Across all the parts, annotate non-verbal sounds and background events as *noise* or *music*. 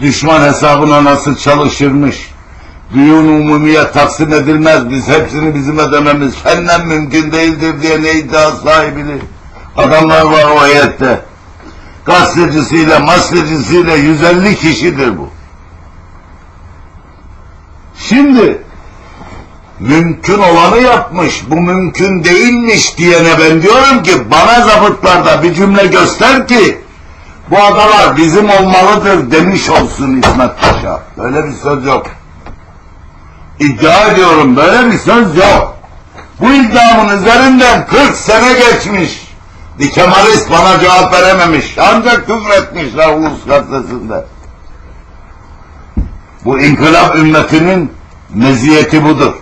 Düşman hesabına nasıl çalışırmış. Düğün umumiye taksim edilmez. Biz hepsini bizim ödememiz fenden mümkün değildir diye ne iddia sahibini. Adamlar var o heyette. Gazetecisiyle, maskecisiyle 150 kişidir bu. Şimdi mümkün olanı yapmış, bu mümkün değilmiş diyene ben diyorum ki bana zabıtlarda bir cümle göster ki bu adalar bizim olmalıdır demiş olsun İsmet Paşa. Böyle bir söz yok. İddia ediyorum böyle bir söz yok. Bu iddiamın üzerinden 40 sene geçmiş. Bir Kemalist bana cevap verememiş. Ancak küfretmişler Ulus gazetesinde. Bu inkılap ümmetinin meziyeti budur.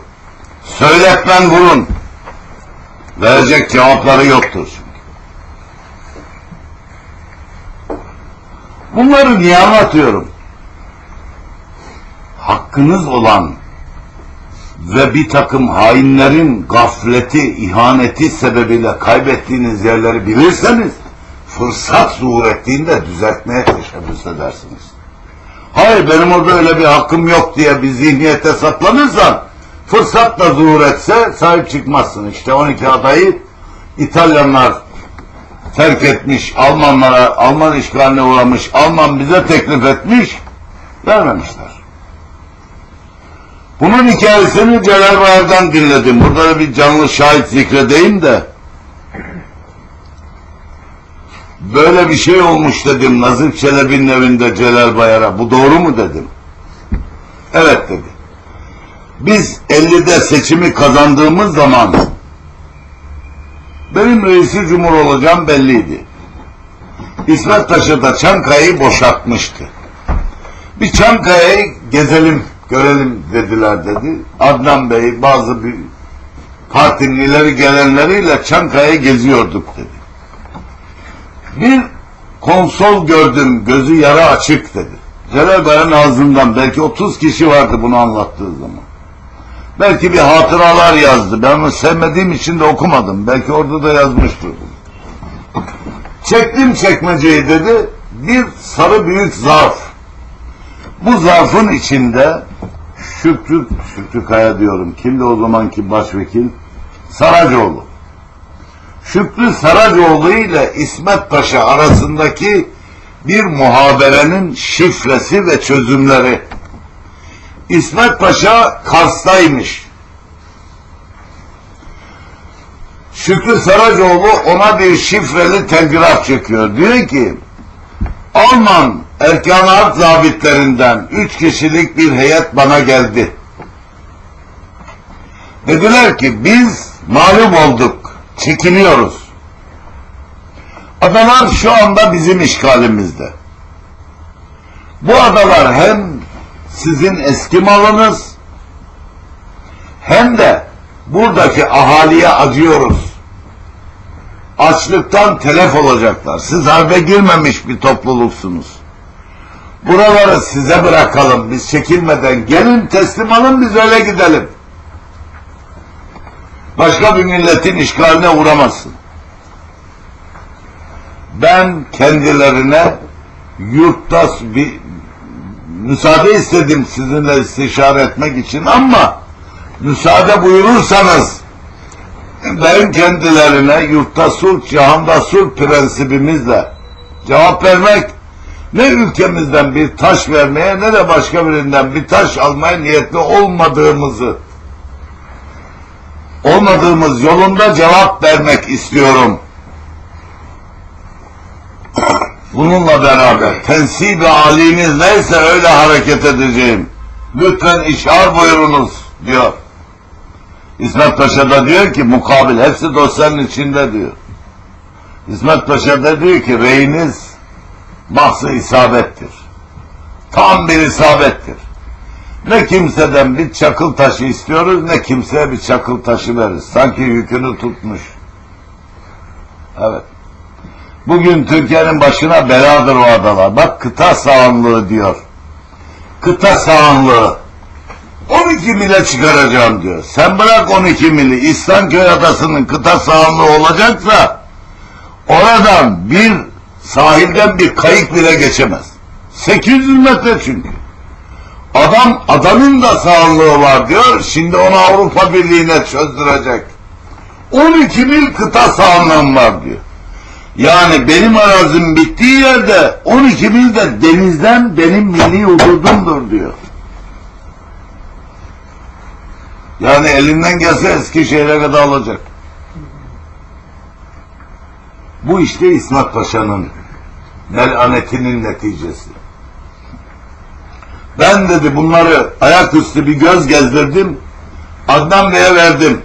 Söyletmen vurun. Verecek cevapları yoktur çünkü. Bunları niye anlatıyorum? Hakkınız olan ve bir takım hainlerin gafleti, ihaneti sebebiyle kaybettiğiniz yerleri bilirseniz fırsat zuhur düzeltmeye teşebbüs edersiniz. Hayır benim orada öyle bir hakkım yok diye bir zihniyete saklanırsan fırsat da zuhur etse sahip çıkmazsın. İşte 12 adayı İtalyanlar terk etmiş, Almanlara, Alman işgaline uğramış, Alman bize teklif etmiş, vermemişler. Bunun hikayesini Celal Bayar'dan dinledim. Burada da bir canlı şahit zikredeyim de. Böyle bir şey olmuş dedim Nazif Çelebi'nin evinde Celal Bayar'a. Bu doğru mu dedim. Evet dedi. Biz 50'de seçimi kazandığımız zaman benim reisi cumhur olacağım belliydi. İsmet Paşa da Çankaya'yı boşaltmıştı. Bir Çankaya'yı gezelim, görelim dediler dedi. Adnan Bey bazı bir partinin ileri gelenleriyle Çankaya'yı geziyorduk dedi. Bir konsol gördüm, gözü yara açık dedi. Celal Bayar'ın ağzından belki 30 kişi vardı bunu anlattığı zaman. Belki bir hatıralar yazdı. Ben onu sevmediğim için de okumadım. Belki orada da yazmıştır. Çektim çekmeceyi dedi. Bir sarı büyük zarf. Bu zarfın içinde Şükrü, Şükrü Kaya diyorum. Kimdi o zamanki başvekil? Saracoğlu. Şükrü Saracoğlu ile İsmet Paşa arasındaki bir muhaberenin şifresi ve çözümleri. İsmet Paşa Kars'taymış. Şükrü Saracoğlu ona bir şifreli telgraf çekiyor. Diyor ki Alman erkan harp zabitlerinden üç kişilik bir heyet bana geldi. Dediler ki biz mağlup olduk, çekiniyoruz. Adalar şu anda bizim işgalimizde. Bu adalar hem sizin eski malınız hem de buradaki ahaliye acıyoruz. Açlıktan telef olacaklar. Siz harbe girmemiş bir topluluksunuz. Buraları size bırakalım. Biz çekilmeden gelin teslim alın biz öyle gidelim. Başka bir milletin işgaline uğramasın. Ben kendilerine yurtta bir müsaade istedim sizinle istişare etmek için ama müsaade buyurursanız ben kendilerine yurtta sulh, cihanda sulh prensibimizle cevap vermek ne ülkemizden bir taş vermeye ne de başka birinden bir taş almaya niyetli olmadığımızı olmadığımız yolunda cevap vermek istiyorum. Bununla beraber tensibi haliniz neyse öyle hareket edeceğim. Lütfen işar buyurunuz diyor. İsmet Paşa da diyor ki mukabil hepsi dosyanın içinde diyor. İsmet Paşa da diyor ki reyiniz mahsı isabettir. Tam bir isabettir. Ne kimseden bir çakıl taşı istiyoruz ne kimseye bir çakıl taşı veririz. Sanki yükünü tutmuş. Evet. Bugün Türkiye'nin başına beladır o adalar. Bak kıta sahanlığı diyor. Kıta sahanlığı. 12 mile çıkaracağım diyor. Sen bırak 12 mili. İslamköy adasının kıta sahanlığı olacaksa oradan bir sahilden bir kayık bile geçemez. 800 metre çünkü. Adam adamın da sağlığı var diyor. Şimdi onu Avrupa Birliği'ne çözdürecek. 12 mil kıta sahanlığım var diyor. Yani benim arazim bittiği yerde 12 mil de denizden benim milli hududumdur diyor. Yani elinden gelse Eskişehir'e kadar alacak. Bu işte İsmet Paşa'nın melanetinin neticesi. Ben dedi bunları ayaküstü bir göz gezdirdim. Adnan Bey'e verdim.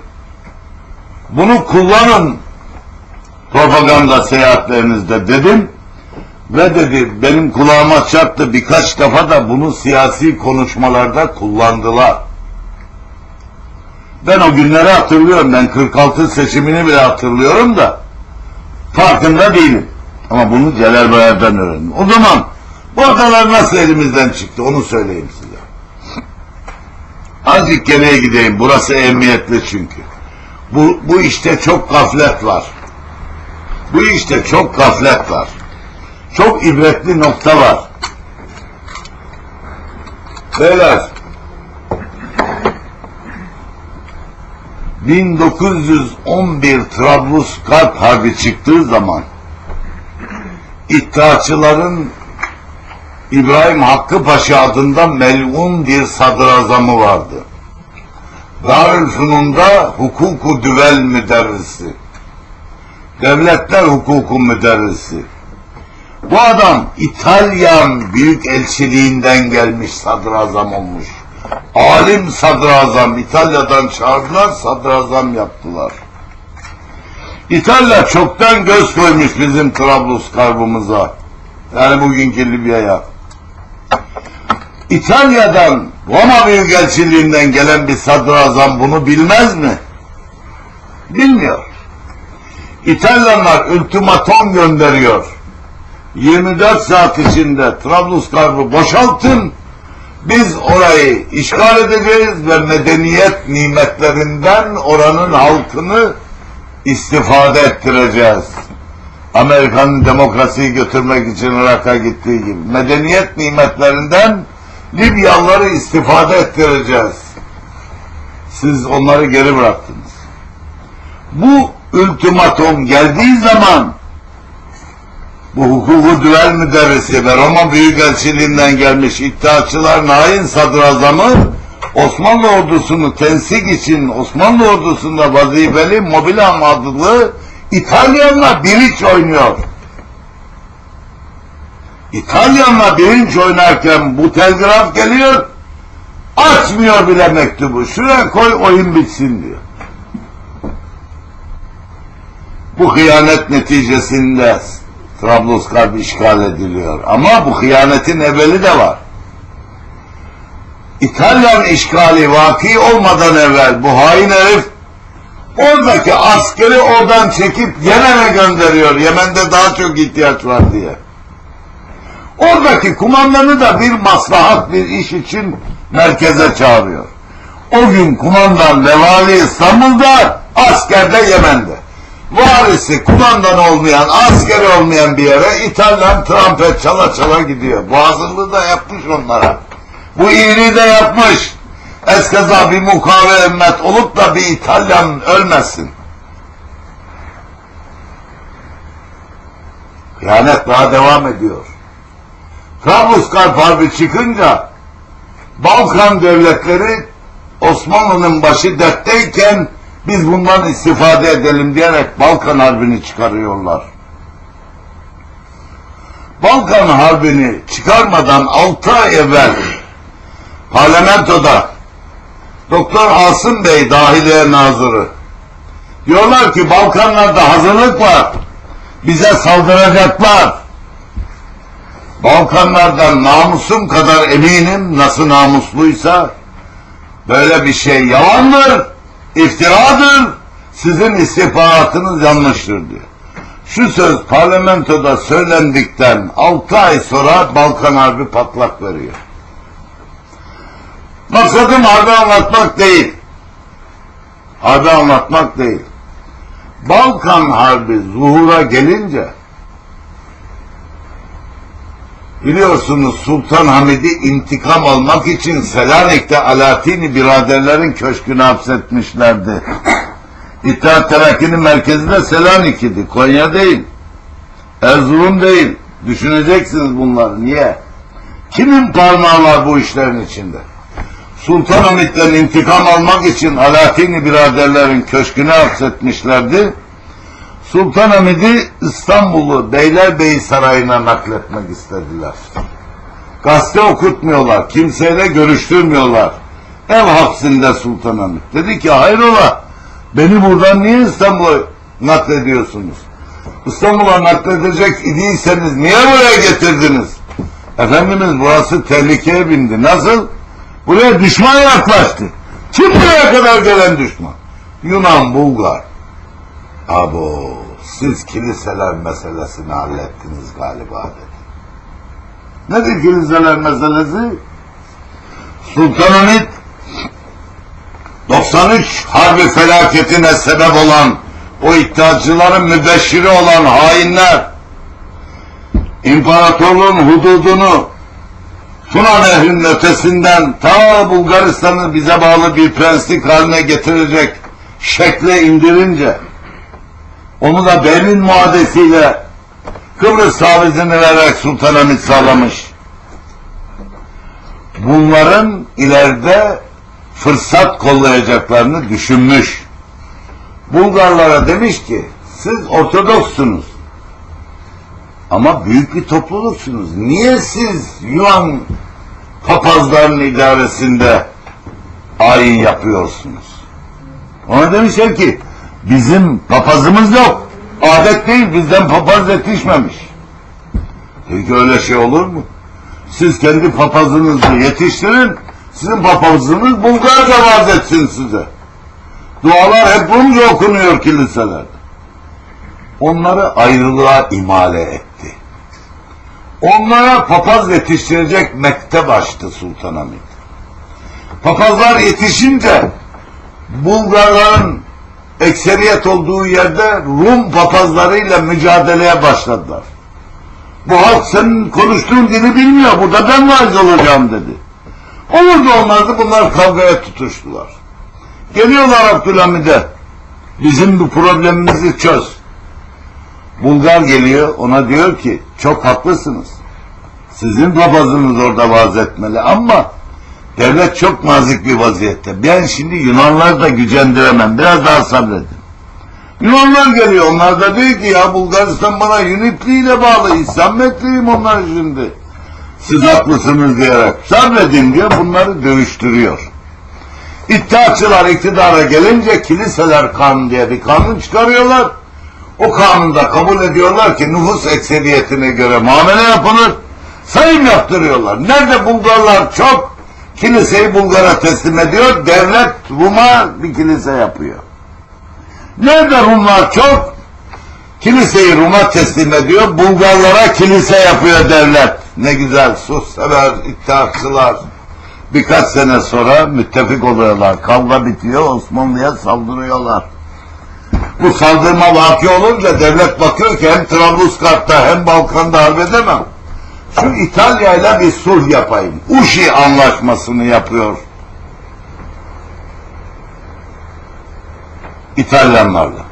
Bunu kullanın propaganda seyahatlerinizde dedim. Ve dedi benim kulağıma çarptı birkaç defa da bunu siyasi konuşmalarda kullandılar. Ben o günleri hatırlıyorum. Ben 46 seçimini bile hatırlıyorum da farkında değilim. Ama bunu Celal Bayar'dan öğrendim. O zaman bu adalar nasıl elimizden çıktı onu söyleyeyim size. Azıcık geriye gideyim. Burası emniyetli çünkü. Bu, bu işte çok gaflet var. Bu işte çok gaflet var. Çok ibretli nokta var. Beyler 1911 Trablusgarp Harbi çıktığı zaman İttihatçıların İbrahim Hakkı Paşa adında melun bir sadrazamı vardı. Darülfünun'da hukuku düvel müderrisi. Devletler hukuku müderrisi. Bu adam İtalyan büyük elçiliğinden gelmiş sadrazam olmuş. Alim sadrazam İtalya'dan çağırdılar sadrazam yaptılar. İtalya çoktan göz koymuş bizim Trablusgarb'ımıza. Yani bugünkü Libya'ya. İtalya'dan Roma Büyükelçiliğinden gelen bir sadrazam bunu bilmez mi? Bilmiyor. İtalyanlar ultimatom gönderiyor. 24 saat içinde Trablusgarb'ı boşaltın. Biz orayı işgal edeceğiz ve medeniyet nimetlerinden oranın halkını istifade ettireceğiz. Amerika'nın demokrasiyi götürmek için Irak'a gittiği gibi. Medeniyet nimetlerinden Libyalıları istifade ettireceğiz. Siz onları geri bıraktınız. Bu ultimatum geldiği zaman bu hukuku düvel müderrisi ve Roma Büyükelçiliğinden gelmiş iddiaçıların hain sadrazamı Osmanlı ordusunu tensik için Osmanlı ordusunda vazifeli Mobilam adlı İtalyanla bilinç oynuyor. İtalyanla bilinç oynarken bu telgraf geliyor, açmıyor bile mektubu. Şuraya koy oyun bitsin diyor. Bu hıyanet neticesinde Trablusgarp işgal ediliyor. Ama bu hıyanetin evveli de var. İtalyan işgali vaki olmadan evvel bu hain herif oradaki askeri oradan çekip Yemen'e gönderiyor. Yemen'de daha çok ihtiyaç var diye. Oradaki kumandanı da bir maslahat bir iş için merkeze çağırıyor. O gün kumandan ve vali İstanbul'da, askerde Yemen'de. Varisi kumandan olmayan, askeri olmayan bir yere İtalyan trompet çala çala gidiyor. Hazırlığı da yapmış onlara. Bu iyiliği de yapmış. Eskeza bir mukavemet olup da bir İtalyan ölmesin. Kıyamet daha devam ediyor. Trablusgarp Harbi çıkınca Balkan devletleri Osmanlı'nın başı dertteyken biz bundan istifade edelim diyerek Balkan Harbi'ni çıkarıyorlar. Balkan Harbi'ni çıkarmadan 6 ay evvel parlamentoda Doktor Asım Bey Dahiliye Nazırı diyorlar ki Balkanlarda hazırlık var. Bize saldıracaklar. Balkanlardan namusum kadar eminim nasıl namusluysa böyle bir şey yalandır, iftiradır, sizin istihbaratınız yanlıştır diyor. Şu söz parlamentoda söylendikten 6 ay sonra Balkan Harbi patlak veriyor. Maksadım harbi anlatmak değil. Harbi anlatmak değil. Balkan Harbi zuhura gelince Biliyorsunuz Sultan Hamid'i intikam almak için Selanik'te Alaaddin'i biraderlerin köşkünü hapsetmişlerdi. *clears throat* İttihat Terakki'nin merkezi de Selanik idi. Konya değil. Erzurum değil. Düşüneceksiniz bunları. Niye? Kimin parmağı var bu işlerin içinde? Sultan Hamid'den intikam almak için Alaaddin'i biraderlerin köşkünü hapsetmişlerdi. Sultan Hamid'i İstanbul'u Beylerbeyi Sarayı'na nakletmek istediler. Gazete okutmuyorlar, kimseyle görüştürmüyorlar. Ev hapsinde Sultan Hamid. Dedi ki hayrola, beni buradan niye İstanbul'a naklediyorsunuz? İstanbul'a nakledecek idiyseniz niye buraya getirdiniz? Efendimiz burası tehlikeye bindi. Nasıl? Buraya düşman yaklaştı. Kim buraya kadar gelen düşman? Yunan, Bulgar. Abo, siz kiliseler meselesini hallettiniz galiba dedi. Nedir kiliseler meselesi? Sultan Hamid 93 harbi felaketine sebep olan o iddiacıların mübeşşiri olan hainler imparatorluğun hududunu Tuna Nehri'nin ötesinden ta Bulgaristan'ı bize bağlı bir prenslik haline getirecek şekle indirince onu da Berlin muadesiyle Kıbrıs tavizini vererek Sultan sağlamış. Bunların ileride fırsat kollayacaklarını düşünmüş. Bulgarlara demiş ki siz Ortodoksunuz ama büyük bir topluluksunuz. Niye siz Yunan papazların idaresinde ayin yapıyorsunuz? Ona demişler ki bizim papazımız yok. Adet değil bizden papaz yetişmemiş. Peki öyle şey olur mu? Siz kendi papazınızı yetiştirin, sizin papazınız Bulgarca vaaz etsin size. Dualar hep Rumca okunuyor kiliselerde. Onları ayrılığa imale etti. Onlara papaz yetiştirecek mektep açtı Sultan Hamid. Papazlar yetişince Bulgarların ekseriyet olduğu yerde Rum papazlarıyla mücadeleye başladılar. Bu halk senin konuştuğun dili bilmiyor. Burada ben vaiz olacağım dedi. Olur da olmazdı bunlar kavgaya tutuştular. Geliyorlar Abdülhamid'e. Bizim bu problemimizi çöz. Bulgar geliyor ona diyor ki çok haklısınız. Sizin papazınız orada vaaz etmeli ama devlet çok nazik bir vaziyette. Ben şimdi Yunanları da gücendiremem. Biraz daha sabredin. Yunanlar geliyor. Onlar da diyor ki ya Bulgaristan bana ile bağlı. İslametliyim onlar şimdi. Siz haklısınız diyerek. Sabredin diyor. Bunları dövüştürüyor. İttihatçılar iktidara gelince kiliseler kanun diye bir kanun çıkarıyorlar. O kanunda kabul ediyorlar ki nüfus ekseriyetine göre muamele yapılır. Sayım yaptırıyorlar. Nerede Bulgarlar çok kiliseyi Bulgar'a teslim ediyor. Devlet Rum'a bir kilise yapıyor. Nerede Rumlar çok kiliseyi Rum'a teslim ediyor. Bulgarlara kilise yapıyor devlet. Ne güzel sever iddiaçılar. Birkaç sene sonra müttefik oluyorlar. Kavga bitiyor Osmanlı'ya saldırıyorlar. Bu saldırma vaki olunca devlet bakıyor ki hem Trablusgarp'ta hem Balkan'da halledemem. Şu İtalya ile bir sulh yapayım. Uşi anlaşmasını yapıyor. İtalyanlarla.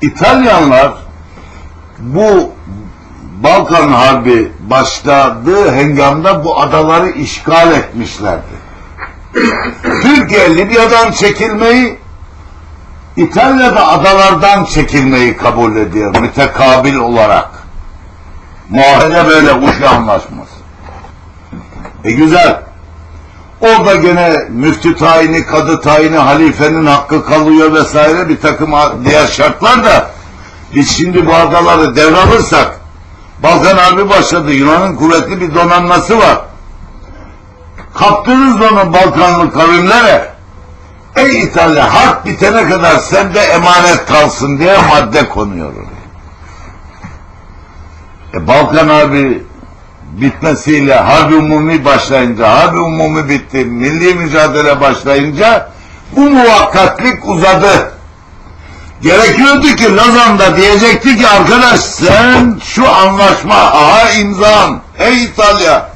İtalyanlar bu Balkan Harbi başladığı hengamda bu adaları işgal etmişlerdi. Türkiye Libya'dan çekilmeyi İtalya'da adalardan çekilmeyi kabul ediyor mütekabil olarak. Muahede böyle Uşu anlaşması. E güzel. Orada gene müftü tayini, kadı tayini, halifenin hakkı kalıyor vesaire bir takım diğer şartlar da biz şimdi bu adaları devralırsak Balkan Harbi başladı. Yunan'ın kuvvetli bir donanması var. Kaptınız onu Balkanlı kavimlere. Ey İtalya harp bitene kadar sende emanet kalsın diye madde konuyor oraya. E, Balkan Harbi bitmesiyle harbi umumi başlayınca, harbi umumi bitti, milli mücadele başlayınca bu muvakkatlik uzadı. Gerekiyordu ki Lozan'da diyecekti ki arkadaş sen şu anlaşma aha imzan ey İtalya